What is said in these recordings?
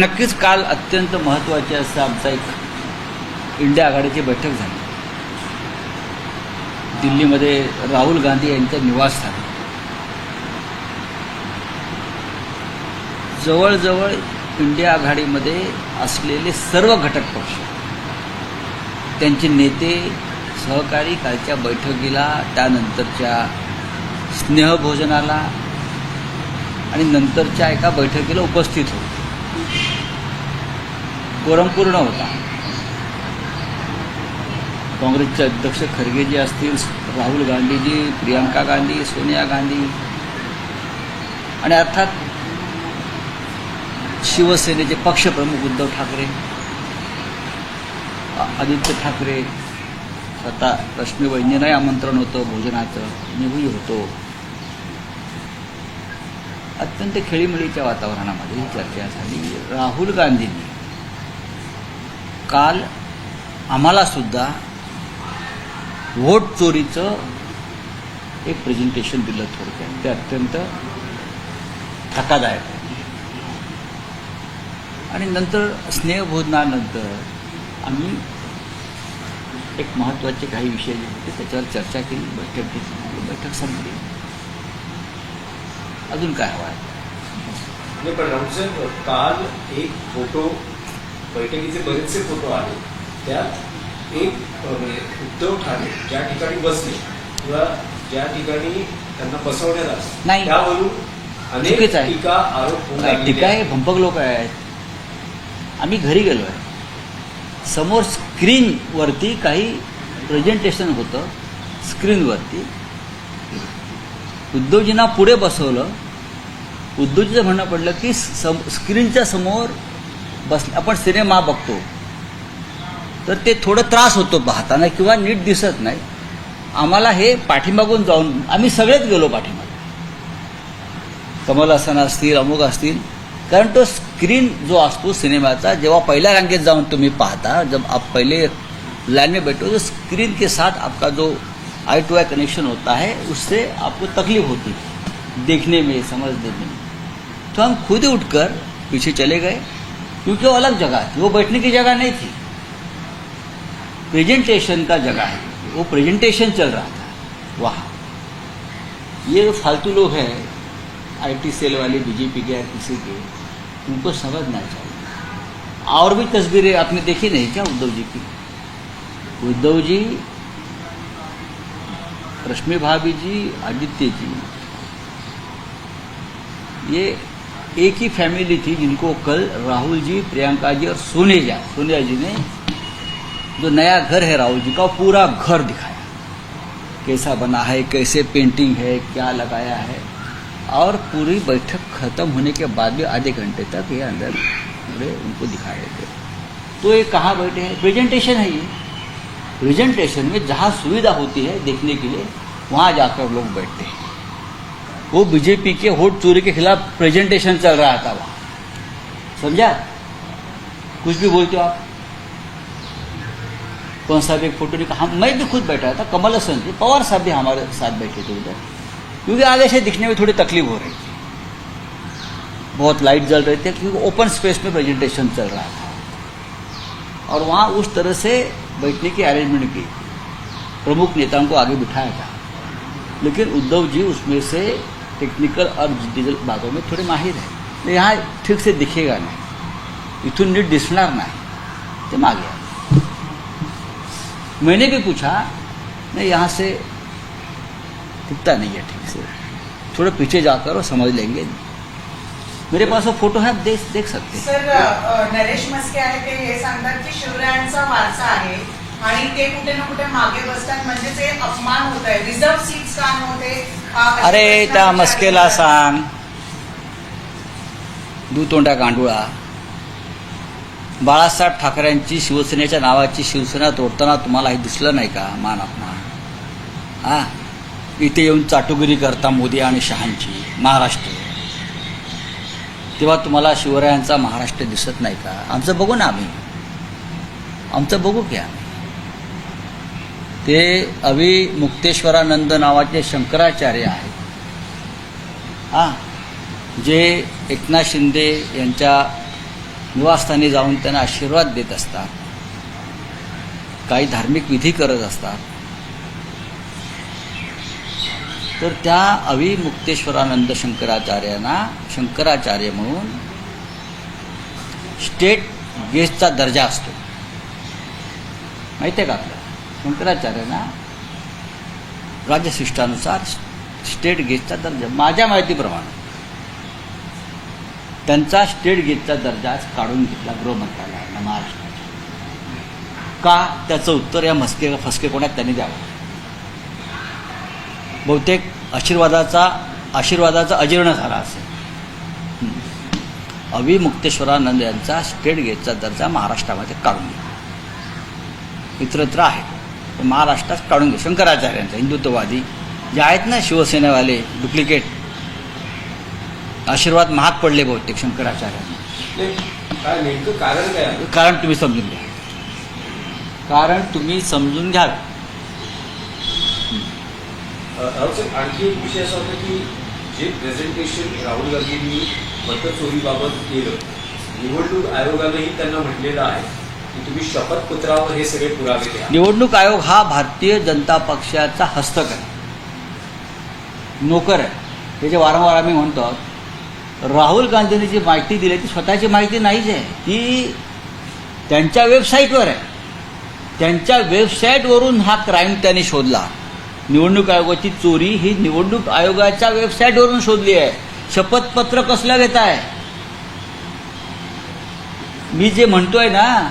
नक्कीच काल अत्यंत महत्त्वाचे असं आमचा एक इंडिया आघाडीची बैठक झाली. दिल्लीमध्ये राहुल गांधी यांच्या निवासस्थानी. जवळजवळ इंडिया आघाडीमध्ये असलेले सर्व घटक पक्ष त्यांचे नेते सहकारी कालच्या बैठकीला त्यानंतरच्या स्नेहभोजनाला आणि नंतरच्या एका बैठकीला उपस्थित होते. कोरम पूर्ण होता. काँग्रेसचे अध्यक्ष खरगे जी असतील राहुल गांधीजी प्रियंका गांधी सोनिया गांधी आणि अर्थात शिवसेनेचे पक्षप्रमुख उद्धव ठाकरे आदित्य ठाकरे स्वतः रश्मी वैद्यनाही आमंत्रण होतं भोजनाचं मीही होतो. अत्यंत खेळीमेळीच्या वातावरणामध्ये ही चर्चा झाली. राहुल गांधींनी. काल आम्हाला सुद्धा व्होट चोरीचं एक प्रेझेंटेशन दिलं थोडक्यात. ते अत्यंत धक्कादायक आणि नंतर स्नेहभोजनानंतर आम्ही एक महत्त्वाचे काही विषय जे होते त्याच्यावर चर्चा केली बैठक घेतली बैठक संपली. अजून काय हवं आहे नाही पण साहेब काल एक फोटो बैठकीचे बरेचसे फोटो आले त्यात एक म्हणजे उद्धव ठाकरे ज्या ठिकाणी बसले किंवा ज्या ठिकाणी त्यांना बसवण्यात आलं नाही. त्यावरून अनेक चुकीचं आहे. टीका आरोप होऊ काय लागलेले टीका हे आहेत. भंपक लोक आहेत आम्ही घरी गेलो आहे समोर स्क्रीनवरती काही प्रेझेंटेशन होतं स्क्रीनवरती उद्धवजींना पुढे बसवलं. उद्धवजीचं म्हणणं पडलं की सम स्क्रीनच्या समोर बस आपण सिनेमा बघतो. तर ते थोडं त्रास होतो पाहताना किंवा नीट दिसत नाही. आम्हाला हे पाठीमागून जाऊन आम्ही सगळेच गेलो पाठीमागे. कमलासन असतील अमुक असतील कारण तो स्क्रीन जो असतो सिनेमाचा जेव्हा पहिल्या रांगेत जाऊन तुम्ही पाहता जब आप पहिले लाइन में बैठो तो स्क्रीन के साथ आपका जो आई टू आई कनेक्शन होता है, उससे आपको तकलीफ़ होती है, देखने में, समझने में। तो हम खुद उठकर पीछे चले गए, क्योंकि वो अलग जगह थी, वो बैठने की जगह नहीं थी। प्रेजेंटेशन का जगह है, वो प्रेजेंटेशन चल रहा था, वहाँ। ये जो फालतू लोग हैं आईटी सेल वाले बीजेपी के या किसी के, उनको समझना चाहिए और भी तस्वीरें आपने देखी नहीं क्या उद्धव जी की? उद्धव जी रश्मि भाभी जी, आदित्य जी। ये एक ही फैमिली थी जिनको कल राहुल जी, प्रियंका जी और सोनिया सोनिया जी ने जो नया घर है राहुल जी का पूरा घर दिखाया। कैसा बना है, कैसे पेंटिंग है, क्या लगाया है। और पूरी बैठक खत्म होने के बाद भी आधे घंटे तक ये अंदर पूरे उनको दिखा रहे थे। तो ये कहाँ बैठे हैं? प्रेजेंटेशन है ये। प्रेजेंटेशन में जहाँ सुविधा होती है देखने के लिए वहाँ जाकर लोग बैठते हैं। वो बीजेपी के वोट चोरी के खिलाफ प्रेजेंटेशन चल रहा था वहाँ। समझा? कुछ भी बोलते हो आप। कौन साहब एक फ़ोटो निकाल हम मैं भी खुद बैठा था, कमल हसन जी, पवार साहब भी हमारे साथ बैठे थे उधर। क्योंकि आगे से दिखने में थोड़ी तकलीफ़ हो रही थी। बहुत लाइट जल रहे थे, क्योंकि ओपन स्पेस में प्रेजेंटेशन चल रहा था। और वहाँ उस तरह से बैठने की अरेंजमेंट की। प्रमुख नेताओं को आगे बिठाया था। लेकिन उद्धव जी उसमें से टेक्निकल और डिजिटल बातों में थोड़े माहिर है। यहाँ ठीक से दिखेगा नहीं। इथून नीट दिसणार नाही। ते मागे मैंने भी पूछा नहीं यहाँ से दिखता नहीं है ठीक से। थोड़ा पीछे जाकर और समझ लेंगे। मेरे पास वो फोटो है आप देख देख सकते हैं। सर नरेश मस्के आहे ते हे सांगतात की शिवरायांचा वारसा आहे। आणि ते कुठे ना कुठे मागे बसतात. म्हणजे ते अपमान होत आहे रिझर्व सीट्स का नव्हते अरे त्या मस्केला. सांग. दुतोंडा गांडुळा. बाळासाहेब ठाकरेंची शिवसेनेच्या नावाची शिवसेना तोडताना तुम्हाला हे दिसलं नाही का मान अपमान? हा? इथे येऊन चाटुगिरी करता मोदी आणि शहांची महाराष्ट्र. तेव्हा तुम्हाला शिवरायांचा महाराष्ट्र दिसत नाही का? आमचं बघू ना आम्ही. आमचं बघू की आम्ही. ते अवि मुक्तेश्वरानंद नावाचे शंकराचार्य आहेत. हां जे एकनाथ शिंदे यांच्या निवासस्थानी जाऊन त्यांना आशीर्वाद देत असतात. काही धार्मिक विधी करत असतात. तर त्या अविमुक्तेश्वरानंद शंकराचार्यांना शंकराचार्य म्हणून स्टेट गेस्टचा दर्जा असतो. माहिती आहे का आपल्याला? शंकराचार्यांना राज्यशिष्टानुसार स्टेट गेटचा दर्जा माझ्या माहितीप्रमाणे. त्यांचा स्टेट गेटचा दर्जा काढून घेतला गृहमंत्रालयानं महाराष्ट्राच्या. का त्याचं उत्तर या मस्के फसके कोणात त्यांनी द्यावं? बहुतेक आशीर्वादाचा आशीर्वादाचा अजीर्ण झाला असेल. हं. अविमुक्तेश्वरानंद यांचा स्टेट गेटचा दर्जा महाराष्ट्रामध्ये काढून घेतला. इतरत्र आहे महाराष्ट्रात काढून घे. शंकराचार्यांचा हिंदुत्ववादी. जे आहेत ना शिवसेनेवाले डुप्लिकेट आशीर्वाद महाग पडले बहुतेक शंकराचार्यांना. कारण काय कारण तुम्ही समजून घ्या. कारण तुम्ही समजून घ्याल. आणखी एक विषय असा होता की जे प्रेझेंटेशन राहुल गांधींनी मतचोरीबाबत केलं निवडणूक आयोगानंही त्यांना म्हटलेलं आहे. की तुम्ही शपथपत्रावर हे सगळे पुरावे द्या. निवडणूक आयोग हा भारतीय जनता पक्षाचा हस्तक आहे. नोकर आहे. हे जे वारंवार आम्ही म्हणतो राहुल गांधींनी जी माहिती दिली ती स्वतःची माहिती नाहीच आहे. ती त्यांच्या वेबसाईटवर आहे. त्यांच्या वेबसाईटवरून हा क्राईम त्यांनी शोधला. निवडणूक आयोगाची चोरी ही निवडणूक आयोगाच्या वेबसाईटवरून शोधली आहे. शपथपत्र कसलं घेत आहे मी जे म्हणतोय ना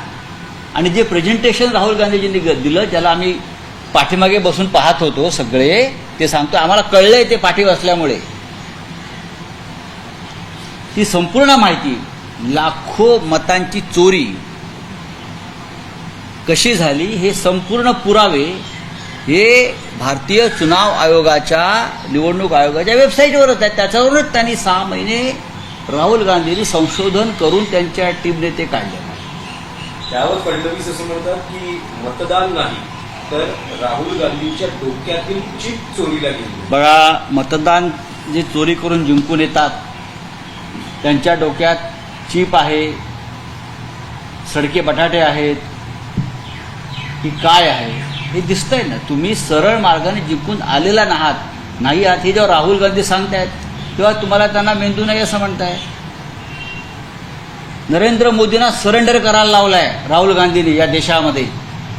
आणि जे प्रेझेंटेशन राहुल गांधीजींनी ग- दिलं ज्याला आम्ही पाठीमागे बसून पाहत होतो सगळे ते सांगतो आम्हाला कळलंय ते पाठी असल्यामुळे ती संपूर्ण माहिती लाखो मतांची चोरी कशी झाली हे संपूर्ण पुरावे हे भारतीय चुनाव आयोगाच्या निवडणूक आयोगाच्या वेबसाईटवरच आहेत. त्याच्यावरूनच त्यांनी सहा महिने राहुल गांधींनी संशोधन करून त्यांच्या टीमने ते काढले. त्यावर फडणवीस असं म्हणतात की मतदान नाही तर राहुल गांधींच्या डोक्यातील चिप चोरीला गेली. बघा मतदान जे चोरी करून जिंकून येतात त्यांच्या डोक्यात चीप आहे सडके बटाटे आहेत की काय आहे हे दिसतंय ना. तुम्ही सरळ मार्गाने जिंकून आलेला नाहात. नाही आहात हे जेव्हा राहुल गांधी सांगतायत तेव्हा तुम्हाला त्यांना मेंदू नाही असं म्हणताय नरेंद्र मोदींना सरेंडर करायला लावलाय राहुल गांधींनी या देशामध्ये.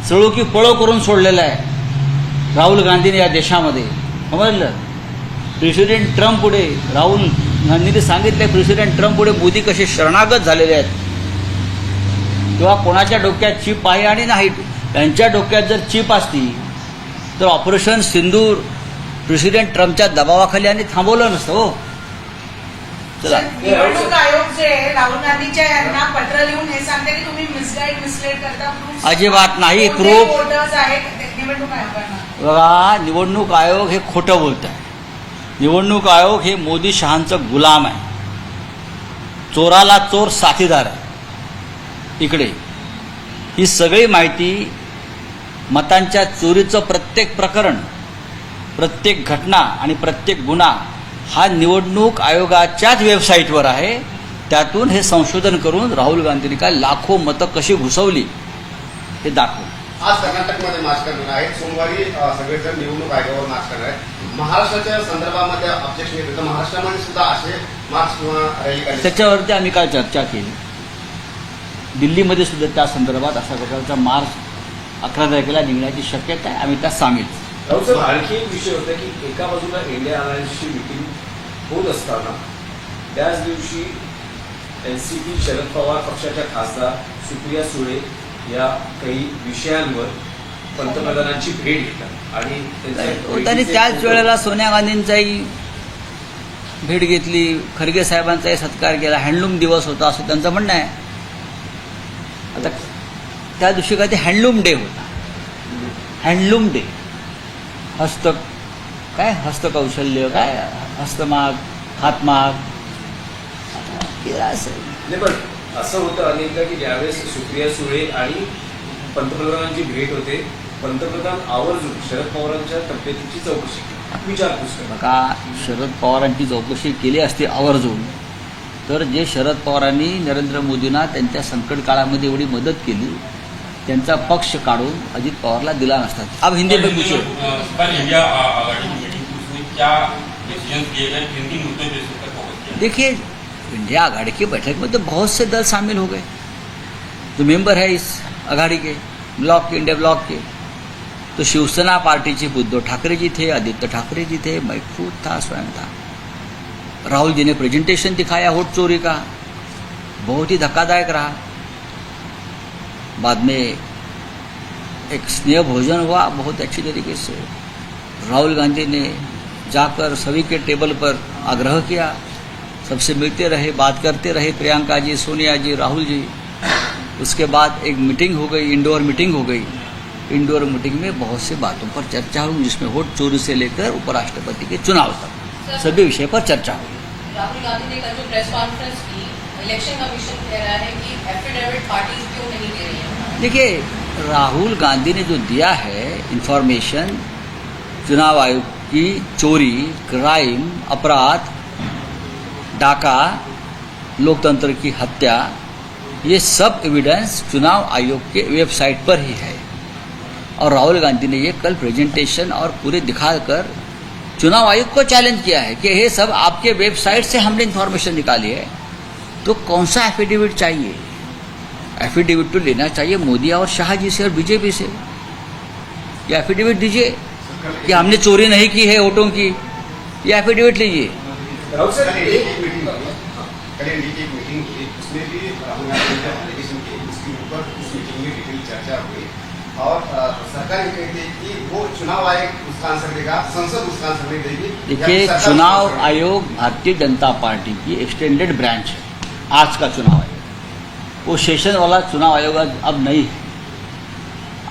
चळो की पळो करून सोडलेला आहे राहुल गांधीने या देशामध्ये. समजलं? प्रेसिडेंट ट्रम्प पुढे राहुल गांधीने सांगितलंय प्रेसिडेंट ट्रम्प पुढे मोदी कसे शरणागत झालेले आहेत. किंवा कोणाच्या डोक्यात चिप आहे आणि नाही त्यांच्या डोक्यात जर चिप असती तर ऑपरेशन सिंदूर प्रेसिडेंट ट्रम्पच्या दबावाखाली आणि थांबवलं नसतं हो. चला. निवडणूक आयोग जे राहुल गांधीच्या यांना पत्र लिहून हे सांगते की तुम्ही मिसगाईड मिसलेड करता. अजिबात नाही. voters आहेत निवडणूक आयोगांना. बघा निवडणूक आयोग हे खोटं बोलत आहे निवडणूक आयोग हे मोदी शहांचं गुलाम आहे. चोराला चोर साथीदार आहे. इकडे ही सगळी माहिती मतांच्या चोरीचं प्रत्येक प्रकरण प्रत्येक घटना आणि प्रत्येक गुन्हा हा निवडणूक आयोगाच्याच वेबसाईटवर आहे. त्यातून हे संशोधन करून राहुल गांधींनी काय लाखो मतं कशी घुसवली हे दाखवलं आज कर्नाटकमध्ये मार्च करणार आहेत. सोमवारी सगळेजण निवडणूक आयोगावर मार्च करणार आहेत. महाराष्ट्राच्या संदर्भामध्ये ऑब्जेक्शन येत होतं महाराष्ट्रामध्ये सुद्धा असे मार्च किंवा रॅली त्याच्यावरती आम्ही काल चर्चा केली. दिल्लीमध्ये सुद्धा त्या संदर्भात अशा प्रकारचा मार्च अकरा तारखेला निघण्याची शक्यता आहे. आम्ही त्यात साहेब आणखी एक विषय होता की एका बाजूला इंडिया अलायन्सची मिटिंग होत असताना त्याच दिवशी N C P Sharad Pawar पक्षाच्या खासदार सुप्रिया सुळे या काही विषयांवर पंतप्रधानांची भेट घेतात आणि त्यांनी त्याच वेळेला सोनिया गांधींचाही भेट घेतली खरगे साहेबांचाही सत्कार केला हँडलूम दिवस होता असं त्यांचं म्हणणं आहे. आता त्या दिवशी काय ते हँडलूम डे होता. हँडलूम डे हस्त काय हस्तकौशल्य काय हस्तमाग हातमाग? केलं असेल नाही पण असं होतं अनेकदा की ज्यावेळेस सुप्रिया सुळे आणि पंतप्रधानांची भेट होते पंतप्रधान आवर्जून शरद पवारांच्या तब्येतीची चौकशी. विचारपूस बघा शरद पवारांची चौकशी केली असती आवर्जून? तर जे शरद पवारांनी नरेंद्र मोदींना त्यांच्या संकट काळामध्ये एवढी मदत केली त्यांचा पक्ष काढून अजित पवारला दिला नसतात अब हिंदी में पूछिए. कल इंडिया आघाड़ी की देखिए बैठक में तो बहुत से दल शामिल हो गए। जो मेंबर है इस अघाड़ी के ब्लॉक के इंडिया ब्लॉक के। तो शिवसेना पार्टी चीफ उद्धव ठाकरे जी थे आदित्य ठाकरे जी थे मैं खुद था स्वयं था। राहुल जी ने प्रेजेंटेशन दिखाया वोट चोरी का। बहुत ही धक्कादायक रहा। बाद में एक स्नेह भोजन हुआ बहुत अच्छी तरीके से। राहुल गांधी ने जाकर सभी के टेबल पर आग्रह किया। सबसे मिलते रहे, बात करते रहे प्रियंका जी, सोनिया जी, राहुल जी। उसके बाद एक मीटिंग हो गई, इंडोर मीटिंग हो गई। इंडोर मीटिंग में बहुत सी बातों पर चर्चा हुई, जिसमें वोट चोरी से लेकर उपराष्ट्रपति के चुनाव तक। सभी विषय पर चर्चा हुई। राहुल गांधी ने कल जो प्रेस कॉन्फ्रेंस की, इलेक्शन कमीशन कह रहा है कि एफिडेविट पार्टीज़ क्यों नहीं दे रही है? देखिए, राहुल गांधी ने जो दिया है इंफॉर्मेशन चुनाव आयोग की चोरी क्राइम अपराध, डाका, लोकतंत्र की हत्या, ये सब एविडेंस चुनाव आयोग के वेबसाइट पर ही है। और राहुल गांधी ने ये कल प्रेजेंटेशन और पूरे दिखाकर चुनाव आयोग को चैलेंज किया है कि ये सब आपके वेबसाइट से हमने इन्फॉर्मेशन निकाली है। तो कौन सा एफिडेविट चाहिए? एफिडेविट तो लेना चाहिए मोदी और शाह जी से और बीजेपी से। ये एफिडेविट दीजिए कि हमने चोरी नहीं की है वोटों की। ये एफिडेविट लीजिए। और सरकार ये कहती है कि वो चुनाव आयोग उसका आंसर देगा संसद उसका आंसर नहीं देगी। देखिए चुनाव आयोग भारतीय जनता पार्टी की एक्सटेंडेड ब्रांच है। आज का चुनाव आयोग वो सेशन वाला चुनाव आयोग अब नहीं है।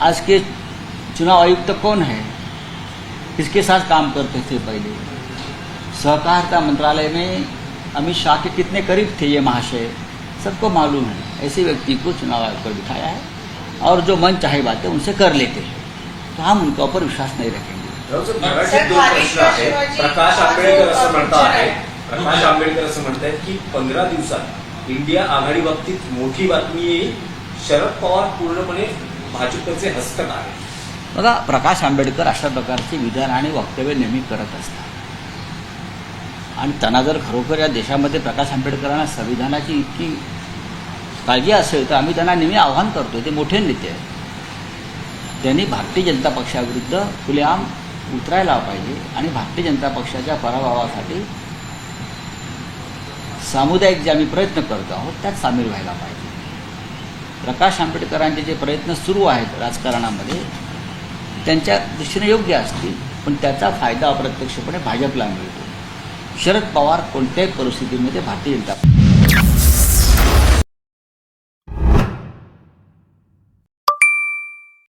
आज के चुनाव आयुक्त तो कौन है? किसके साथ काम करते थे पहले? सहकारिता मंत्रालय में अमित शाह के कितने करीब थे ये महाशय? सबको मालूम है। ऐसे व्यक्ति को चुनाव आयोग पर बिठाया है और जो मन चाहे बातें उनसे कर लेते हैं। तो हम उनके ऊपर विश्वास नहीं रखेंगे। प्रकाश आंबेडकर असं म्हणत आहे प्रकाश आंबेडकर असं म्हणतायत की पंधरा दिवसात? इंडिया आघाडी बाबतीत मोठी बातमी येईल. शरद पवार पूर्णपणे भाजपचे हस्तक आहे बघा प्रकाश आंबेडकर अशा प्रकारचे विधान आणि वक्तव्य नेहमी करत असतात. आणि त्यांना जर खरोखर या देशामध्ये प्रकाश आंबेडकरांना संविधानाची इतकी काळजी असेल तर आम्ही त्यांना नेहमी आव्हान करतो ते मोठे नेते आहेत. त्यांनी भारतीय जनता पक्षाविरुद्ध खुलेआम उतरायला पाहिजे आणि भारतीय जनता पक्षाच्या पराभवासाठी सामुदायिक जे आम्ही प्रयत्न करतो आहोत त्यात सामील व्हायला पाहिजे. प्रकाश आंबेडकरांचे जे प्रयत्न सुरू आहेत राजकारणामध्ये त्यांच्या दृष्टीने योग्य असतील पण त्याचा फायदा अप्रत्यक्षपणे भाजपला मिळतो. शरद पवार कोणत्याही परिस्थितीमध्ये भारतीय जनता